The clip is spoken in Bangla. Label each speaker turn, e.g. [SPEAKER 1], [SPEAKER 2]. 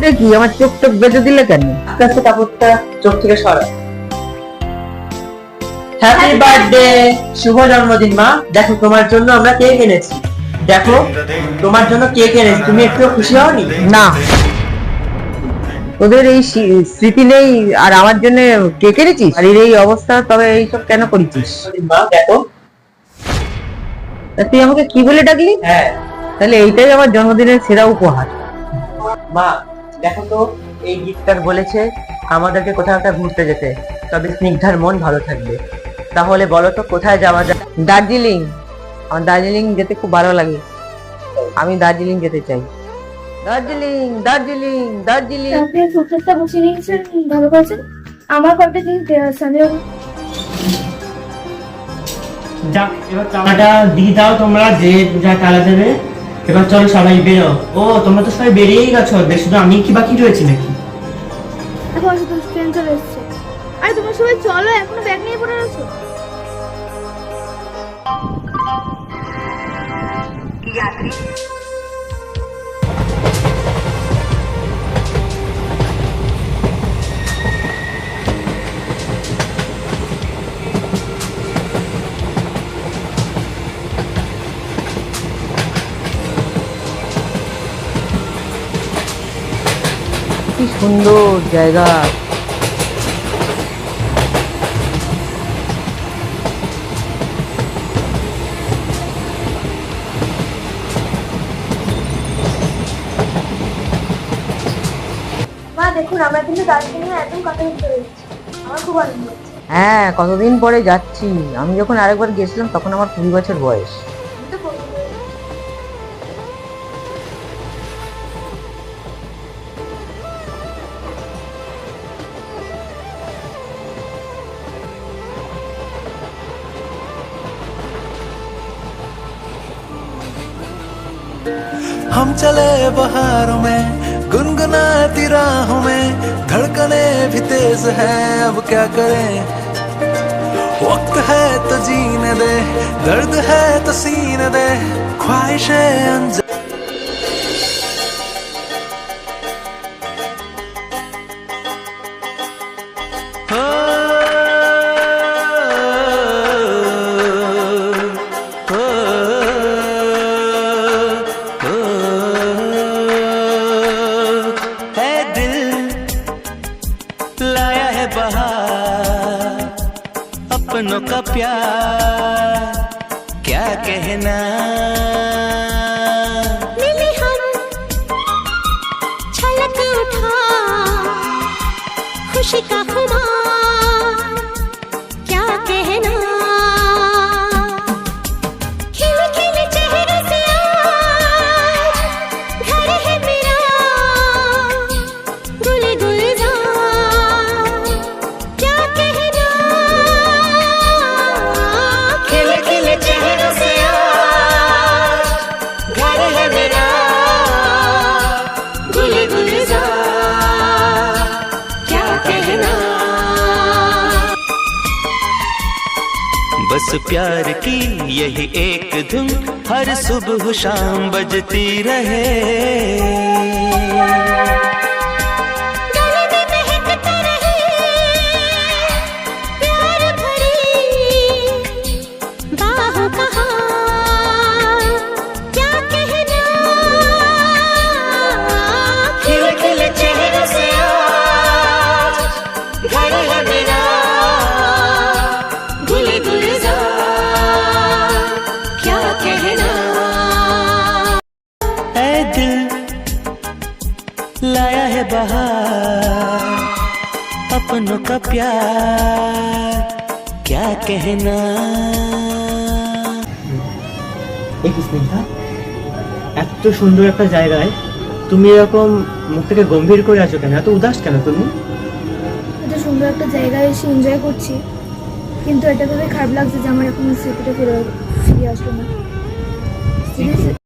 [SPEAKER 1] এটা কি? আমার চোখ টোক বেঁধে দিলে কেন?
[SPEAKER 2] আস্তে আস্তে কাপড়টা চোখ থেকে সরা হ্যাপি বার্থডে শুভ জন্মদিন মা। দেখো তোমার জন্য আমরা কেক এনেছি। দেখো তোমার জন্য কেক এনেছি। তুমি একটু খুশি হওনি?
[SPEAKER 1] না। তোদের এই স্মৃতি নেই আর আমার জন্য কে কেড়েছিস আর এই অবস্থা তবে এইসব কেন করেছিস?
[SPEAKER 2] মা দেখো।
[SPEAKER 1] তুই আমাকে কি বলে ডাকলি?
[SPEAKER 2] হ্যাঁ।
[SPEAKER 1] তাহলে এইটাই আমার জন্মদিনের সেরা উপহার।
[SPEAKER 2] মা দেখো তো এই গিফটার বলেছে আমাদেরকে কোথাও একটা ঘুরতে যেতে তবে স্নিগ্ধার মন ভালো থাকবে। তাহলে বলো তো কোথায় যাওয়া যায়?
[SPEAKER 1] দার্জিলিং। আমার দার্জিলিং যেতে খুব ভালো লাগে। আমি দার্জিলিং যেতে চাই। দার্জিলিং দার্জিলিং দার্জিলিং।
[SPEAKER 3] আপনি ফুটপাথটা বসিয়ে নিয়েছেন ভালো করেছেন। আমার কয়েকটা জিনিস দেওয়া আছে আমি
[SPEAKER 2] যাক এবার চালাটা দিয়ে দাও তোমরা যে যা টালা দেবে। এবার চল সবাই বেরো। ও, তোমরা তো সবাই বেরিয়েই গেছো। বেশ, শুধু আমি কি বাকি রয়েছি নাকি?
[SPEAKER 3] এখন শুধু ট্রেন চলে এসছে। আরে, তোমরা সবাই চলো, এখনও ব্যাগ নিয়ে
[SPEAKER 1] সুন্দর জায়গা।
[SPEAKER 3] দেখুন আমরা কিন্তু দার্জিলিং একদম কথা বলতে আমার খুব আনন্দ হচ্ছে।
[SPEAKER 1] হ্যাঁ কতদিন পরে যাচ্ছি। আমি যখন আরেকবার গেছিলাম তখন আমার কুড়ি বছর বয়স।
[SPEAKER 4] हम चले बहारों में, गुनगुनाती राहों में, धड़कने भी तेज है, अब क्या करें? वक्त है तो जीने दे, दर्द है तो सीने दे, ख्वाहिशें अनजान है। अपनों का प्यार क्या कहना?
[SPEAKER 3] मिले हम छलक उठा खुशी का
[SPEAKER 4] बस प्यार की यही एक धुन हर सुबह शाम बजती रहे। लाया है बहार अपनों का प्यार क्या कहना
[SPEAKER 2] এই কি স্নিগ্ধা এত সুন্দর একটা জায়গায় তুমি এরকম মুখটাকে গম্ভীর করে আছো কেন এত উদাস কেন তুমি
[SPEAKER 3] এত সুন্দর একটা জায়গায় এসে এনজয় করছি কিন্তু এটা ভেবে খারাপ লাগছে যে আমার এখন স্মৃতিটা ফিরে ফিরে আসলো না Seriously,